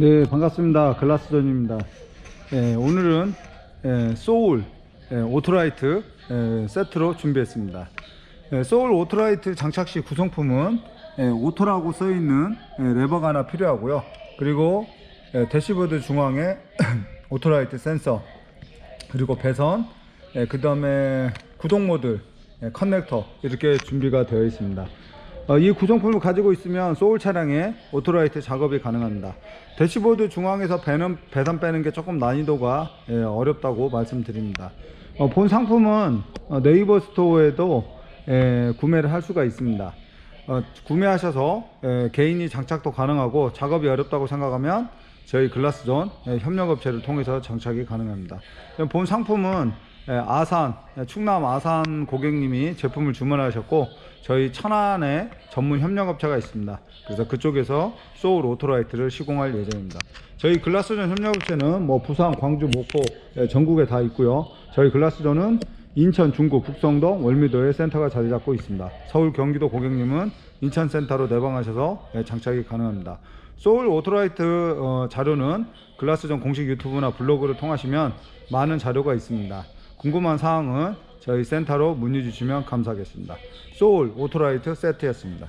네 반갑습니다. 글라스존입니다. 예, 오늘은 예, 소울 예, 오토라이트 예, 세트로 준비했습니다. 예, 소울 오토라이트 장착 시 구성품은 예, 오토라고 써있는 예, 레버가 하나 필요하고요. 그리고 예, 대시보드 중앙에 오토라이트 센서 그리고 배선 그 다음에 구동 모드 예, 커넥터 이렇게 준비가 되어 있습니다. 어, 이 구성품을 가지고 있으면 소울 차량에 오토라이트 작업이 가능합니다. 대시보드 중앙에서 배는, 배선 빼는 게 조금 난이도가 예, 어렵다고 말씀드립니다. 어, 본 상품은 어, 네이버 스토어에도 예, 구매를 할 수가 있습니다. 어, 구매하셔서 예, 개인이 장착도 가능하고 작업이 어렵다고 생각하면 저희 글라스존 예, 협력업체를 통해서 장착이 가능합니다. 본 상품은 예, 아산 예, 충남 아산 고객님이 제품을 주문하셨고 저희 천안에 전문 협력업체가 있습니다. 그래서 그쪽에서 소울 오토라이트를 시공할 예정입니다. 저희 글라스존 협력업체는 뭐 부산, 광주, 목포 예, 전국에 다 있고요. 저희 글라스존은 인천, 중구, 북성동, 월미도에 센터가 자리 잡고 있습니다. 서울, 경기도 고객님은 인천 센터로 내방하셔서 예, 장착이 가능합니다. 소울 오토라이트 어, 자료는 글라스존 공식 유튜브나 블로그를 통하시면 많은 자료가 있습니다. 궁금한 사항은 저희 센터로 문의 주시면 감사하겠습니다. 소울 오토라이트 세트였습니다.